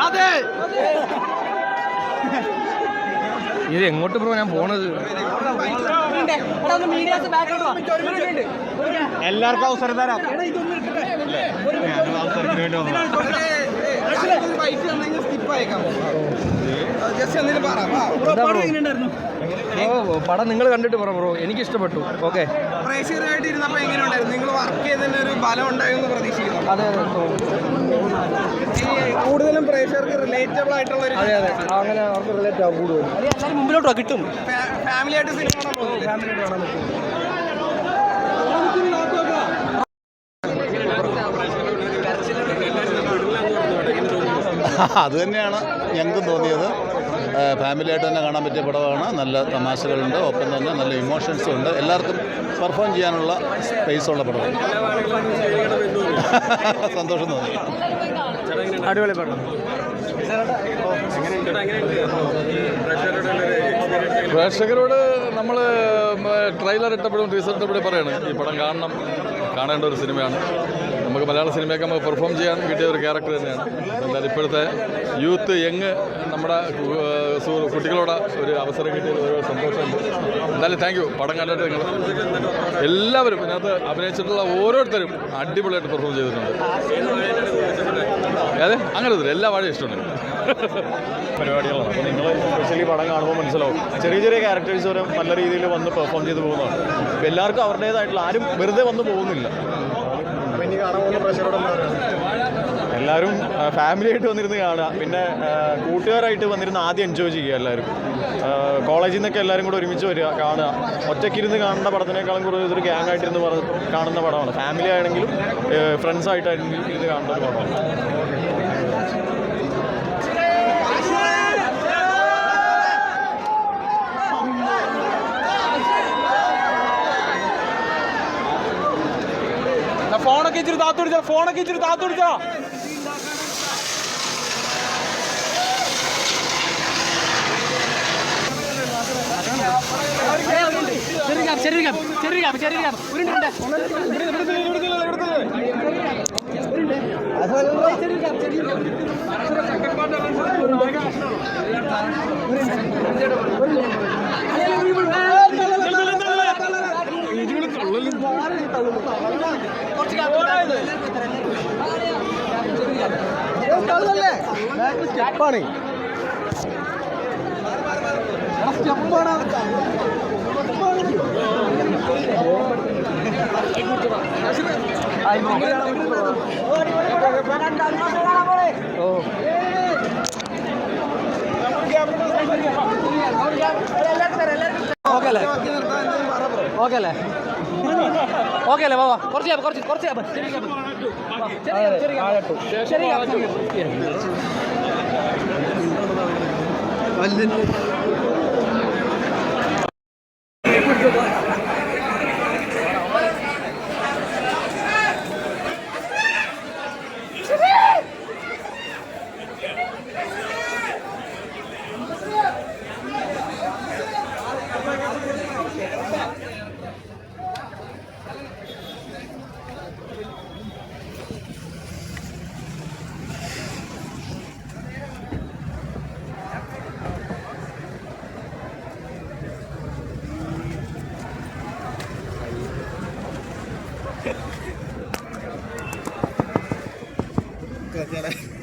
അതെ. ഇത് എങ്ങോട്ട് ബ്രോ ഞാൻ പോണത്? എല്ലാവർക്കും അവസരം തരാം. ഓ. പടം നിങ്ങൾ കണ്ടിട്ട് പറ ബ്രോ എനിക്ക് ഇഷ്ടപ്പെട്ടു ഓക്കെ പ്രേക്ഷകരായിട്ട് ഇരുന്നപ്പോ എങ്ങനെയുണ്ടായിരുന്നു? നിങ്ങൾ വർക്ക് ചെയ്തതിന്റെ ഒരു ബലം ഉണ്ടായെന്ന് പ്രതീക്ഷിക്കുന്നു. അതെ പ്രേക്ഷകർക്ക് റിലേറ്റബിൾ ആയിട്ടുള്ള ഒരു അതെ അതെ. അങ്ങനെ അവർക്ക് റിലേറ്റ് ആവും കൂടുതൽ. മുമ്പിലോട്ടോ കിട്ടും. ഫാമിലി ആയിട്ട് സിനിമ കാണാൻ പോകുന്നില്ലേ? അത് തന്നെയാണ് ഞങ്ങൾക്കും തോന്നിയത്. ഫാമിലിയായിട്ട് തന്നെ കാണാൻ പറ്റിയ പടമാണ്. നല്ല തമാശകളുണ്ട്. ഒപ്പം തന്നെ നല്ല ഇമോഷൻസും ഉണ്ട്. എല്ലാവർക്കും പെർഫോം ചെയ്യാനുള്ള സ്പേസുള്ള പടമാണ്. സന്തോഷം തോന്നി. അടിപൊളി പ്രേക്ഷകരോട് നമ്മൾ ട്രെയിലർ ഇട്ടപ്പോഴും ടീസർ ഇട്ടപ്പോഴും പറയാണ് ഈ പടം കാണണം. കാണേണ്ട ഒരു സിനിമയാണ്. നമുക്ക് മലയാള സിനിമയൊക്കെ നമുക്ക് പെർഫോം ചെയ്യാൻ കിട്ടിയ ഒരു ക്യാരക്ടർ തന്നെയാണ്. എന്തായാലും ഇപ്പോഴത്തെ യൂത്ത് യങ് നമ്മുടെ കുട്ടികളോട് ഒരു അവസരം കിട്ടിയ ഒരു സന്തോഷമുണ്ട്. എന്തായാലും താങ്ക് യു പടം കണ്ടിട്ട് നിങ്ങൾ എല്ലാവരും ഇതിനകത്ത് അഭിനയിച്ചിട്ടുള്ള ഓരോരുത്തരും അടിപൊളിയായിട്ട് പെർഫോം ചെയ്തിട്ടുണ്ട്. അതെ അങ്ങനെ എല്ലാ വാഴയും ഇഷ്ടമുണ്ട്. പരിപാടികളാണ്. അപ്പോൾ നിങ്ങൾ സ്പെഷ്യലി പടം കാണുമ്പോൾ മനസ്സിലാവും. ചെറിയ ചെറിയ ക്യാരക്ടേഴ്സ് വരെ നല്ല രീതിയിൽ വന്ന് പെർഫോം ചെയ്ത് പോകുന്നതാണ്. അപ്പോൾ എല്ലാവർക്കും അവരുടേതായിട്ടുള്ള ആരും വെറുതെ വന്ന് പോകുന്നില്ല. എല്ലാവരും ഫാമിലി ആയിട്ട് വന്നിരുന്ന് കാണുക. പിന്നെ കൂട്ടുകാരായിട്ട് വന്നിരുന്ന് ആദ്യം എൻജോയ് ചെയ്യുക എല്ലാവരും. കോളേജിൽ നിന്നൊക്കെ എല്ലാവരും കൂടെ ഒരുമിച്ച് വരിക കാണുക. ഒറ്റയ്ക്കിരുന്ന് കാണുന്ന പടത്തിനേക്കാളും കൂടുതൽ ഇതൊരു ഗ്യാങ് ആയിട്ടിരുന്ന് പറ- കാണുന്ന പടമാണ്. ഫാമിലി ആണെങ്കിലും ഫ്രണ്ട്സ് ആയിട്ടാണെങ്കിലും ഇരുന്ന് കാണുന്ന ഒരു പടമാണ്. ഫോണൊക്കെ ഇച്ചിരി താത്തു പിടിച്ചാ ഫോണൊക്കെ ഇച്ചിരി താത്തു പിടിച്ചാ സ്റ്റെപ്പാണ്. ഓ ഓക്കെ അല്ലേ? ഓക്കെ അല്ലേ? ഓക്കെ അല്ലേ? വാ കുറച്ച് കുറച്ച് കുറച്ച്. ശരി 再来